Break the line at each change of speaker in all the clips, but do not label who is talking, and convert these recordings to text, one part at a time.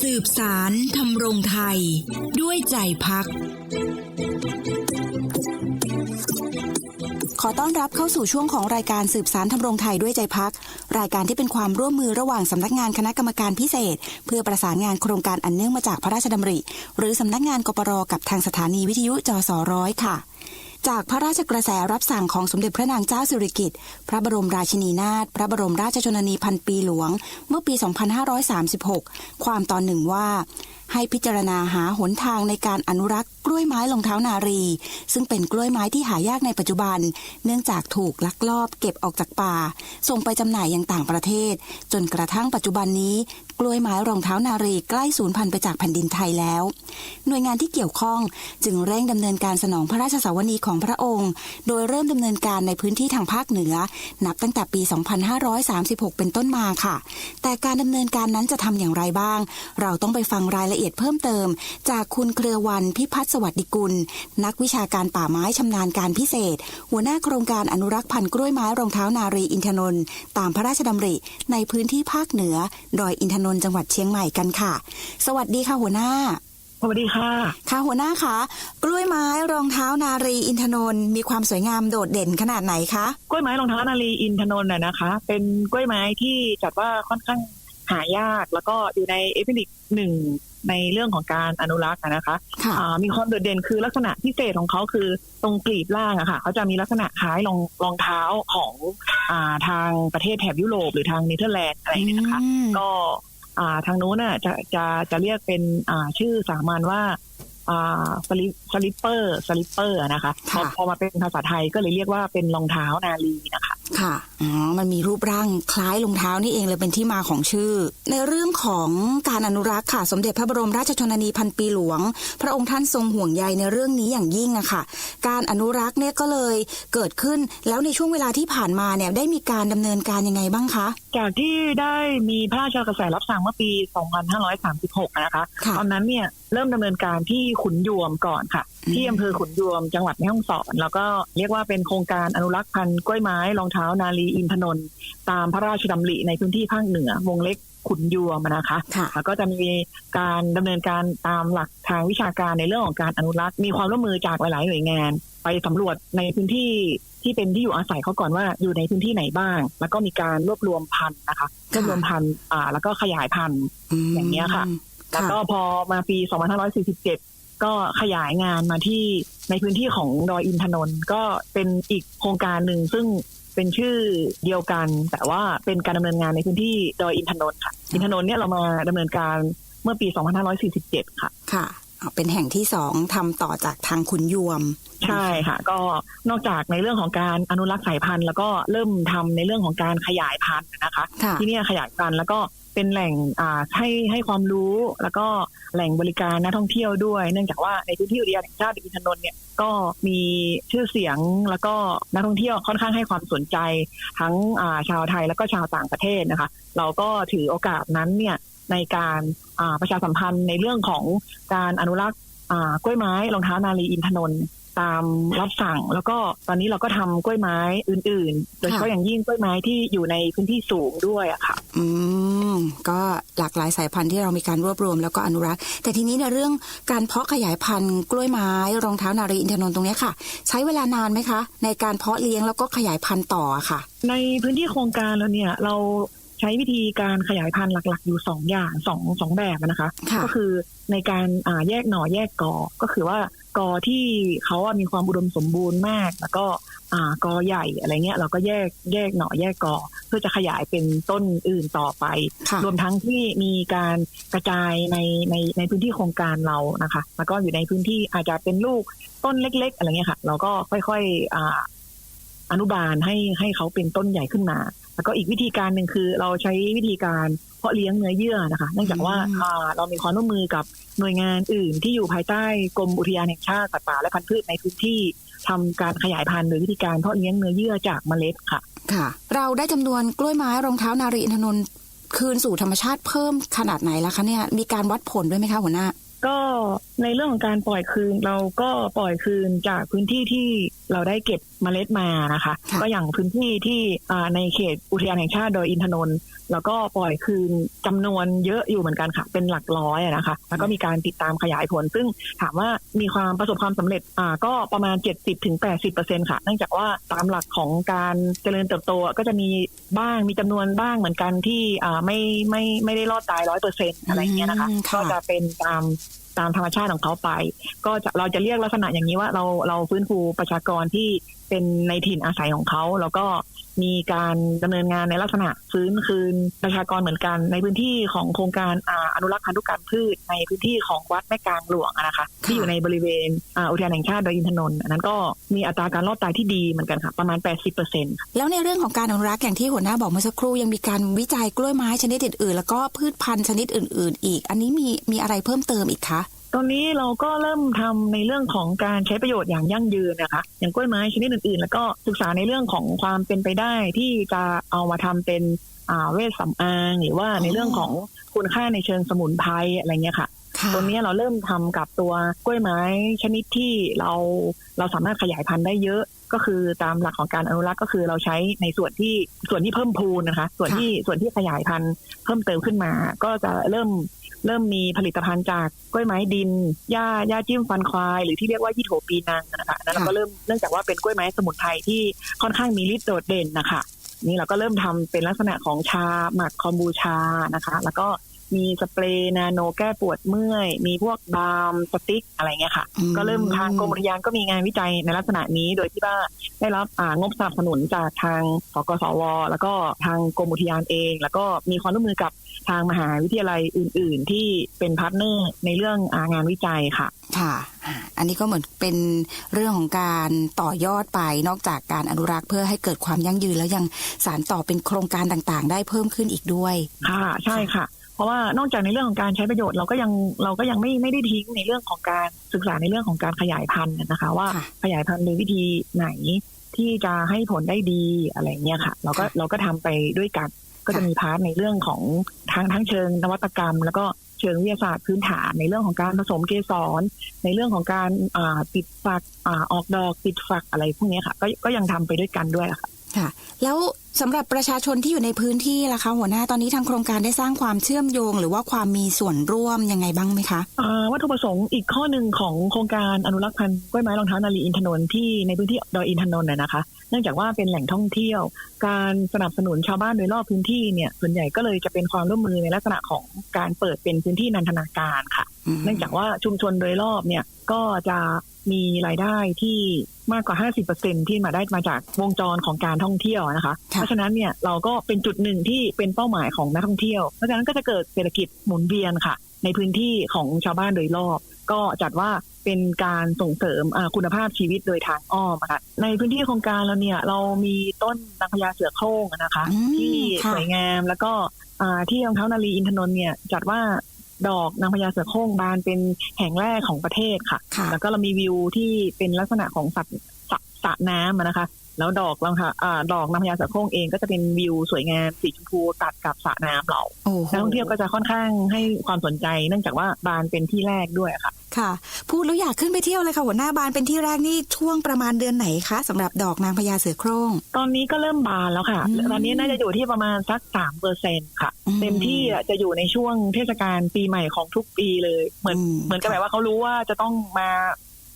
สืบสารทำรงไทย ด้วยใจพัก
ขอต้อนรับเข้าสู่ช่วงของรายการสืบสารทำรงไทยด้วยใจพัก รายการที่เป็นความร่วมมือระหว่างสำนักงานคณะกรรมการพิเศษ เพื่อประสานงานโครงการอันเนื่องมาจากพระราชดำริ หรือสำนักงานกปรกับทางสถานีวิทยุจสร้อยค่ะ จากพระราชกระแสรับสั่งของสมเด็จพระนางเจ้าสิริกิติ์พระบรมราชินีนาถพระบรมราชชนนีพันปีหลวง เมื่อปี 2536 ความตอนหนึ่งว่าให้พิจารณาหาหนทางในการอนุรักษ์กล้วยไม้รองเท้านารี ซึ่งเป็นกล้วยไม้ที่หายากในปัจจุบัน เนื่องจากถูกลักลอบเก็บออกจากป่า ส่งไปจำหน่ายยังต่างประเทศ จนกระทั่งปัจจุบันนี้ กล้วยไม้รองเท้านารีใกล้สูญพันธุ์ไปจากแผ่นดินไทยแล้ว หน่วยงานที่เกี่ยวข้องจึงเร่งดำเนินการสนองพระราชสาวนีของพระองค์ โดยเริ่มดำเนินการในพื้นที่ทางภาคเหนือ นับตั้งแต่ปี 2536 เป็นต้นมาค่ะ แต่การดำเนินการนั้นจะทำอย่างไรบ้าง เราต้องไปฟังรายละเอียดเพิ่มเติม จากคุณเครือวันพิพัฒน์สวัสดิกุล นักวิชาการป่าไม้ชำนาญการพิเศษ หัวหน้าโครงการอนุรักษ์พันธุ์กล้วยไม้รองเท้านารีอินทนนท์ตามพระราชดำริ ในพื้นที่ภาคเหนือ ดอยอินทนนท์จังหวัดเชียงใหม่กันค่ะ สวัสดีค่ะหัวหน้า
สวัสดีค่ะ
ค่ะหัวหน้าคะกล้วยไม้รองเท้านารีอินทนนท์มีความสวยงามโดดเด่นขนาดไหนคะ
กล้วยไม้รองเท้านาลีอินทนนท์น่ะนะคะ เป็นกล้วยไม้ที่จัดว่าค่อนข้างหายากแล้วก็อยู่ในเอพินิกหนึ่ง ในเรื่องของการอนุรักษ์อะนะคะ
ค่ะ
อ่ามีความโดดเด่นคือลักษณะพิเศษของเขาคือตรงกลีบล่างอะค่ะเขาจะมีลักษณะคล้ายรองรองเท้าของอ่าทางประเทศแถบยุโรปหรือทางเนเธอร์แลนด์อะไรอย่างเงี้ยนะคะ
อืม
ก็อ่าทางนู้นน่ะจะจะจะเรียกเป็นอ่าชื่อสามัญว่าอ่าสลิสลิปเปอร์สลิปเปอร์นะคะพอ
ค่ะ
พอมาเป็นภาษาไทยก็เลยเรียกว่าเป็นรองเท้านาลีนะคะ
ค่ะ อ๋อ มันมีรูปร่างคล้ายรองเท้านี่เองเลยเป็นที่มาของชื่อ ในเรื่องของการอนุรักษ์ค่ะ สมเด็จพระบรมราชชนนีพันปีหลวง พระองค์ท่านทรงห่วงใยในเรื่องนี้อย่างยิ่งอะค่ะ การอนุรักษ์เนี่ยก็เลยเกิดขึ้น แล้วในช่วงเวลาที่ผ่านมาเนี่ยได้มีการดำเนินการยังไงบ้างคะ
จากที่ได้มีพระราชกระแสรับสั่งเมื่อปี 2536 นะคะ
ค่ะ
ตอนนั้นเนี่ยเริ่มดำเนินการที่ขุนยวมก่อนค่ะ
อืม
ที่อำเภอขุนยวมจังหวัดแม่ฮ่องสอน แล้วก็เรียกว่าเป็นโครงการอนุรักษ์พันธุ์กล้วยไม้รองเท้านาลีอินทนนท์ตามพระราชดำริในพื้นที่ภาคเหนือวงเล็กขุนยวมนะคะ
ค่ะ
แล้วก็จะมีการดำเนินการตามหลักทางวิชาการในเรื่องของการอนุรักษ์มีความร่วมมือจากหลาย ๆ หน่วยงาน ไปสำรวจในพื้นที่ที่เป็นที่อยู่อาศัยเขาก่อนว่าอยู่ในพื้นที่ไหนบ้าง แล้วก็มีการรวบรวมพันธุ์นะคะรวบรวมพันธุ์อ่าแล้วก็ขยายพันธุ์
ม
อย่างเงี้ยค่ะแล้วก็พอมาปี 2547 ก็ขยายงานมาที่ในพื้นที่ของดอยอินทนนท์ก็เป็นอีกโครงการหนึ่งซึ่งเป็นชื่อเดียวกัน แต่ว่าเป็นการดำเนินงานในพื้นที่ดอยอินทนนท์ค่ะ อินทนนท์เนี่ยเรามาดำเนินการเมื่อปี 2547 ค่ะ
ค่ะอ๋อเป็นแห่งที่สองทำต่อจากทางขุนยวม
ใช่ค่ะ ก็นอกจากในเรื่องของการอนุรักษ์สายพันธุ์ แล้วก็เริ่มทำในเรื่องของการขยายพันธุ์นะคะ
ค่ะ
ที่เนี่ยขยายพันธุ์แล้วก็ เป็นแหล่งให้ให้ความรู้แล้วก็แหล่งบริการนักท่องเที่ยวด้วย เนื่องจากว่าในพื้นที่อุทยานแห่งชาติอินทนนท์เนี่ยก็มีชื่อเสียงแล้วก็นักท่องเที่ยวค่อนข้างให้ความสนใจทั้งาชาวไทยแล้วก็ชาวต่างประเทศนะคะ เราก็ถือโอกาสนั้นเนี่ยในการาประชาสัมพันธ์ในเรื่องของการอนุรักษ์กล้วยไม้รองเท้านาลีอินทนนท์ตามรับสั่งแล้วก็ตอนนี้เราก็ทำกล้วยไม้อื่น ๆ โดยเฉพาะอย่างยิ่งกล้วยไม้ที่อยู่ในพื้นที่สูงด้วยอะค่ะ
อืมก็หลากหลายสายพันธุ์ที่เรามีการรวบรวมแล้วก็อนุรักษ์ แต่ทีนี้ในเรื่องการเพาะขยายพันธุ์กล้วยไม้รองเท้านารีอินทนนท์ตรงเนี้ยค่ะ ใช้เวลานานไหมคะ ในการเพาะเลี้ยงแล้วก็ขยายพันธุ์ต่ออะค่ะ
ในพื้นที่โครงการเราเนี่ยเราใช้วิธีการขยายพันธุ์หลัก ๆ อยู่สองอย่างสองสองแบบนะคะ
ค่ะ
ก็คือในการอ่าแยกหน่อแยกกอ ก็คือว่ากอที่เขาอะมีความอุดมสมบูรณ์มาก แล้วก็อ่า กอใหญ่อะไรเงี้ยเราก็แยกแยกหน่อแยกกอเพื่อจะขยายเป็นต้นอื่นต่อไป
ค่ะ
รวมทั้งที่มีการกระจายในในในพื้นที่โครงการเรานะคะ แล้วก็อยู่ในพื้นที่อาจจะเป็นลูกต้นเล็ก ๆ อะไรเงี้ยค่ะ เราก็ค่อยๆอ่าอนุบาลให้ให้เขาเป็นต้นใหญ่ขึ้นมา แล้วก็อีกวิธีการหนึ่งคือเราใช้วิธีการเพาะเลี้ยงเนื้อเยื่อนะคะ เนื่องจากว่า
อืม
อ่าเรามีความร่วมมือกับหน่วยงานอื่นที่อยู่ภายใต้กรมอุทยานแห่งชาติสัตว์ป่าและพันธุ์พืชในพื้นที่ทำการขยายพันธุ์โดยวิธีการเพาะเลี้ยงเนื้อเยื่อจากเมล็ดค่ะ
ค่ะ เราได้จำนวนกล้วยไม้รองเท้านารีอินทนนท์คืนสู่ธรรมชาติเพิ่มขนาดไหนแล้วคะเนี่ยมีการวัดผลด้วยไหมคะหัวหน้า
ก็ในเรื่องของการปล่อยคืนเราก็ปล่อยคืนจากพื้นที่ที่ เราได้เก็บเมล็ดมานะคะ
ค่ะ
ก็อย่างพื้นที่ที่อ่าในเขตอุทยานแห่งชาติโดยอินทนนท์แล้วก็ปล่อยคืนจำนวนเยอะอยู่เหมือนกันค่ะ เป็นหลักร้อยอะนะคะ แล้วก็มีการติดตามขยายผล ซึ่งถามว่ามีความประสบความสำเร็จอ่าก็ประมาณ 70-80%ค่ะ เนื่องจากว่าตามหลักของการเจริญเติบโตก็จะมีบ้างมีจำนวนบ้างเหมือนกันที่อ่าไม่ไม่ไม่ได้รอดตายร้อยเปอร์เซ็นต์อะไรอย่างเงี้ยนะคะ
อืมค่ะ
ก็จะเป็นตาม ตามธรรมชาติของเขาไป ก็จะเราจะเรียกลักษณะอย่างนี้ว่าเราเราฟื้นฟูประชากรที่เป็นในถิ่นอาศัยของเขาแล้วก็ มีการดำเนินงานในลักษณะฟื้นคืนประชากรเหมือนกัน ในพื้นที่ของโครงการออนุรักษ์พันธุกรรมพืช ในพื้นที่ของวัดแม่กลางหลวงนะคะที่อยู่ในบริเวณอุทยานแห่งชาติดอยอินทนนท์อันนั้นก็มีอัตราการรอดตายที่ดีเหมือนกันค่ะประมาณ 80%
แล้วในเรื่องของการอนุรักษ์อย่างที่หัวหน้าบอกเมื่อสักครู่ยังมีการวิจัยกล้วยไม้ชนิดอื่นๆแล้วก็พืชพันธุ์ชนิดอื่น ๆ อีก อันนี้มีมีอะไรเพิ่มเติมอีกคะ
ตอนนี้เราก็เริ่มทำในเรื่องของการใช้ประโยชน์อย่างยั่งยืนนะคะ อย่างกล้วยไม้ชนิดอื่นๆ แล้วก็ศึกษาในเรื่องของความเป็นไปได้ที่จะเอามาทำเป็นอ่าเวชสำอางหรือว่าในเรื่องของคุณค่าในเชิงสมุนไพรอะไรเงี้ยค่ะ
ค่ะ
ตรงนี้เราเริ่มทำกับตัวกล้วยไม้ชนิดที่เราเราสามารถขยายพันธุ์ได้เยอะก็คือตามหลักของการอนุรักษ์ก็คือเราใช้ในส่วนที่ส่วนที่เพิ่มพูนนะคะ ส่วนที่ส่วนที่ขยายพันธุ์เพิ่มเติมขึ้นมา ก็จะเริ่ม เริ่มมีผลิตภัณฑ์จากกล้วยไม้ดินหญ้าหญ้าจิ้มฟันควาย หรือที่เรียกว่ายี่โถปีนังนะคะนั้นเราก็เริ่มเนื่องจากว่าเป็นกล้วยไม้สมุนไพรที่ค่อนข้างมีฤทธิ์โดดเด่นนะคะนี่เราก็เริ่มทำเป็นลักษณะของชาหมักคอมบูชานะคะ แล้วก็มีสเปรย์นาโนแก้ปวดเมื่อย มีพวกบาล์มสติ๊กอะไรเงี้ยค่ะ
อืม
ก็เริ่มทางกรมอุทยานก็มีงานวิจัยในลักษณะนี้ โดยที่ว่าได้รับอ่างบสนับสนุนจากทางสกสว แล้วก็ทางกรมอุทยานเอง แล้วก็มีความร่วมมือกับ ทางมหาวิทยาลัยอื่น ๆ ที่เป็นพาร์ทเนอร์ในเรื่องอางานวิจัยค่ะ
ค่ะอ่าอันนี้ก็เหมือนเป็นเรื่องของการต่อยอดไปนอกจากการอนุรักษ์เพื่อให้เกิดความยั่งยืนแล้วยังสารต่อเป็นโครงการต่างๆ ได้เพิ่มขึ้นอีกด้วย
ค่ะ ใช่ค่ะเพราะว่านอกจากในเรื่องของการใช้ประโยชน์เราก็ยังเราก็ยังไม่ไม่ได้ทิ้งในเรื่องของการศึกษาในเรื่องของการขยายพันธุ์นะคะ ว่า
ค่ะ
ขยายพันธุ์โดยวิธีไหนที่จะให้ผลได้ดีอะไรเงี้ยค่ะ เราก็
ค่ะ
เราก็ทำไปด้วยกัน ก็จะ
ค่ะ
มีพาร์ทในเรื่องของทั้งทั้งเชิงนวัตกรรม แล้วก็เชิงวิทยาศาสตร์พื้นฐานในเรื่องของการผสมเกสร ในเรื่องของการอ่าติดฝักอ่าออกดอกติดฝักอะไรพวกเนี้ยค่ะ ก็ก็ยังทำไปด้วยกันด้วยค่ะ
ค่ะ แล้วสำหรับประชาชนที่อยู่ในพื้นที่ล่ะคะ หัวหน้าตอนนี้ทางโครงการได้สร้างความเชื่อมโยง หรือว่าความมีส่วนร่วมยังไงบ้างไหมคะ
อ่าวัตถุประสงค์อีกข้อหนึ่งของโครงการอนุรักษ์พันธุ์กล้วยไม้รองเท้านาลีอินทนนท์ที่ในพื้นที่ดอยอินทนนท์น่ะนะคะ เนื่องจากว่าเป็นแหล่งท่องเที่ยว การสนับสนุนชาวบ้านโดยรอบพื้นที่เนี่ย ส่วนใหญ่ก็เลยจะเป็นความร่วมมือในลักษณะของการเปิดเป็นพื้นที่นันทนาการค่ะ เนื่องจากว่าชุมชนโดยรอบเนี่ยก็จะมีรายได้ที่มากกว่า 50%ที่มาได้มาจากวงจรของการท่องเที่ยวนะคะ
ค่ะ
เพราะฉะนั้นเนี่ยเราก็เป็นจุดหนึ่งที่เป็นเป้าหมายของนักท่องเที่ยว เพราะฉะนั้นก็จะเกิดเศรษฐกิจหมุนเวียนค่ะ ในพื้นที่ของชาวบ้านโดยรอบ ก็จัดว่าเป็นการส่งเสริมอ่าคุณภาพชีวิตโดยทางอ้อมอะค่ะในพื้นที่โครงการเราเนี่ยเรามีต้นนางพญาเสือโคร่งอะนะคะ
อืม
ที่
ค่ะ
สวยงามแล้วก็อ่าที่รองเท้านาลีอินทนนท์เนี่ยจัดว่าดอกนางพญาเสือโคร่งบานเป็นแห่งแรกของประเทศค่ะ
ค่ะ
แล้วก็เรามีวิวที่เป็นลักษณะของสัตว์สระสระน้ำอะนะคะ แล้วดอกรองเท้าอ่าดอกนางพญาเสือโคร่งเองก็จะเป็นวิวสวยงามสีชมพูตัดกับสระน้ำเรา
โอ้โห
นักท่องเที่ยวก็จะค่อนข้างให้ความสนใจ เนื่องจากว่าบานเป็นที่แรกด้วยค่ะ
ค่ะ พูดแล้วอยากขึ้นไปเที่ยวเลยค่ะหัวหน้าบานเป็นที่แรกนี่ช่วงประมาณเดือนไหนคะสำหรับดอกนางพญาเสือโคร่ง
ตอนนี้ก็เริ่มบานแล้วค่ะ
อืม
ตอนนี้น่าจะอยู่ที่ประมาณสักสามเปอร์เซ็นค่ะ
อืม
เต็มที่อะจะอยู่ในช่วงเทศกาลปีใหม่ของทุกปีเลย เหมือน
อืม
เหมือนกับแบบว่าเขารู้ว่าจะต้องมา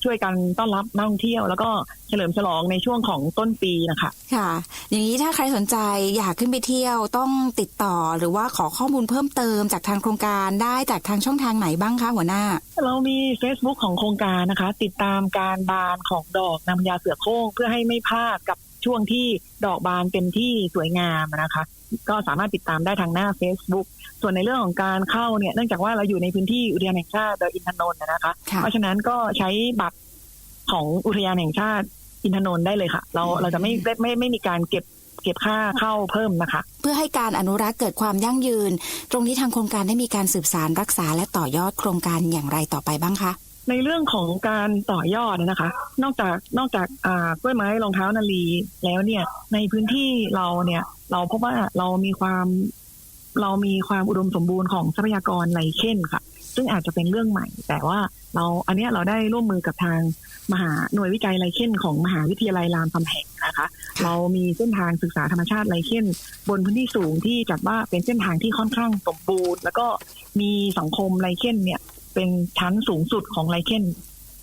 ช่วยกันต้อนรับนักท่องเที่ยว แล้วก็เฉลิมฉลองในช่วงของต้นปีนะคะ
ค่ะ อย่างนี้ถ้าใครสนใจอยากขึ้นไปเที่ยวต้องติดต่อหรือว่าขอข้อมูลเพิ่มเติมจากทางโครงการได้จากทางช่องทางไหนบ้างคะหัวหน้า
เรามี Facebook ของโครงการนะคะ ติดตามการบานของดอกนางพญาเสือโคร่งเพื่อให้ไม่พลาดกับช่วงที่ดอกบานเต็มที่สวยงามนะคะ ก็สามารถติดตามได้ทางหน้า Facebook ส่วนในเรื่องของการเข้าเนี่ยเนื่องจากว่าเราอยู่ในพื้นที่อุทยานแห่งชาติดอยอินทนนท์นะคะ
ค่ะ
เพราะฉะนั้นก็ใช้บัตรของอุทยานแห่งชาติอินทนนท์ได้เลยค่ะ เรา
อืม
เราจะไม่ไม่ไม่ไม่มีการเก็บเก็บค่าเข้าเพิ่มนะคะ
เพื่อให้การอนุรักษ์เกิดความยั่งยืน ตรงนี้ทางโครงการได้มีการสืบสารรักษาและต่อยอดโครงการอย่างไรต่อไปบ้างคะ
ในเรื่องของการต่อยอดนะคะ นอกจากนอกจากอ่ากล้วยไม้รองเท้านาลีแล้วเนี่ย ในพื้นที่เราเนี่ย เราพบว่าเรามีความเรามีความอุดมสมบูรณ์ของทรัพยากรไหลเช่นค่ะ ซึ่งอาจจะเป็นเรื่องใหม่ แต่ว่าเราอันนี้เราได้ร่วมมือกับทางมหาหน่วยวิจัยไลเคนของมหาวิทยาลัยรามคำแหงนะคะ เรามีเส้นทางศึกษาธรรมชาติไลเคนบนพื้นที่สูงที่จัดว่าเป็นเส้นทางที่ค่อนข้างสมบูรณ์ แล้วก็มีสังคมไลเคนเนี่ย เป็นชั้นสูงสุดของไลเคน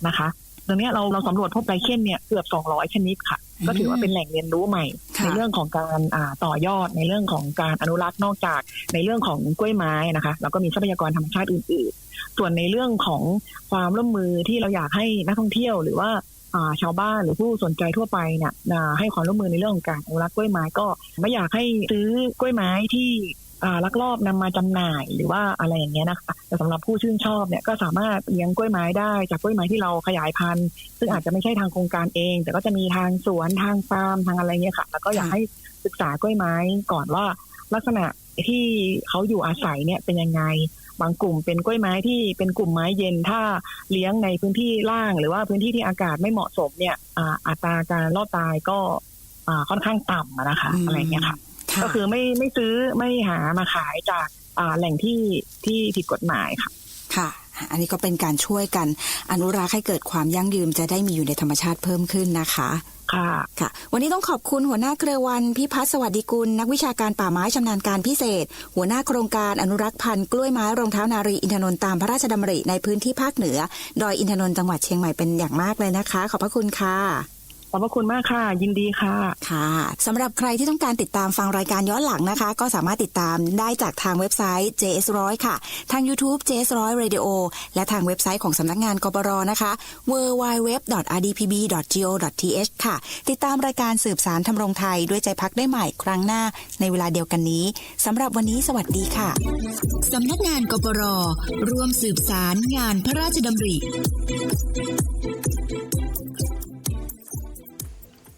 นะคะตรงเนี้ยเราเราสำรวจพบไลเคนเนี่ยเกือบ 200 ชนิดค่ะ ก็ถือว่าเป็นแหล่งเรียนรู้ใหม่
ค่ะ
ในเรื่องของการอ่าต่อยอดในเรื่องของการอนุรักษ์นอกจากในเรื่องของกล้วยไม้นะคะแล้วก็มีทรัพยากรธรรมชาติอื่น ๆ ส่วนในเรื่องของความร่วมมือที่เราอยากให้นักท่องเที่ยวหรือว่าอ่าชาวบ้านหรือผู้สนใจทั่วไปเนี่ยอ่าให้ความร่วมมือในเรื่องของการอนุรักษ์กล้วยไม้ก็ไม่อยากให้ซื้อกล้วยไม้ที่อ่า ลักลอบนำมาจำหน่ายหรือว่าอะไรอย่างเงี้ยนะคะแต่สำหรับผู้ชื่นชอบเนี่ยก็สามารถเลี้ยงกล้วยไม้ได้จากกล้วยไม้ที่เราขยายพันธุ์ ซึ่งอาจจะไม่ใช่ทางโครงการเอง แต่ก็จะมีทางสวนทางฟาร์มทางอะไรเงี้ยค่ะ แล้วก็อยากให้ศึกษากล้วยไม้ก่อนว่า ลักษณะที่เขาอยู่อาศัยเนี่ยเป็นยังไงบางกลุ่มเป็นกล้วยไม้ที่เป็นกลุ่มไม้เย็นถ้าเลี้ยงในพื้นที่ล่างหรือว่าพื้นที่ที่อากาศไม่เหมาะสมเนี่ยอ่าอัตราการรอดตายก็อ่าค่อนข้างต่ำนะคะ
อะ
ไรเงี้ย
ค่ะ
ก็คือไม่ไม่ซื้อไม่หามาขายจากอ่าแหล่งที่ที่ผิดกฎหมายค่ะ
ค่ะ อันนี้ก็เป็นการช่วยกันอนุรักษ์ให้เกิดความยั่งยืนจะได้มีอยู่ในธรรมชาติเพิ่มขึ้นนะคะ
ค่ะ
ค่ะ วันนี้ต้องขอบคุณหัวหน้าเครือวันพิพัฒน์สวัสดิกุล นักวิชาการป่าไม้ชำนาญการพิเศษ หัวหน้าโครงการอนุรักษ์พันธุ์กล้วยไม้รองเท้านารีอินทนนท์ตามพระราชดำริในพื้นที่ภาคเหนือ ดอยอินทนนท์จังหวัดเชียงใหม่เป็นอย่างมากเลยนะคะ ขอบพระคุณค่ะ
ขอบพระคุณมากค่ะ ยินดีค่ะ
ค่ะสำหรับใครที่ต้องการติดตามฟังรายการย้อนหลังนะคะ ก็สามารถติดตามได้จากทางเว็บไซต์ JS100 ค่ะ ทาง YouTube JS100 Radio และทางเว็บไซต์ของสำนักงานกปรนะคะ www.rdpb.go.th ค่ะ ติดตามรายการสืบสารทำรงไทยด้วยใจพักได้ใหม่ครั้งหน้าในเวลาเดียวกันนี้สำหรับวันนี้สวัสดีค่ะ
สำนักงานกปรร่วมสืบสารงานพระราชดำริ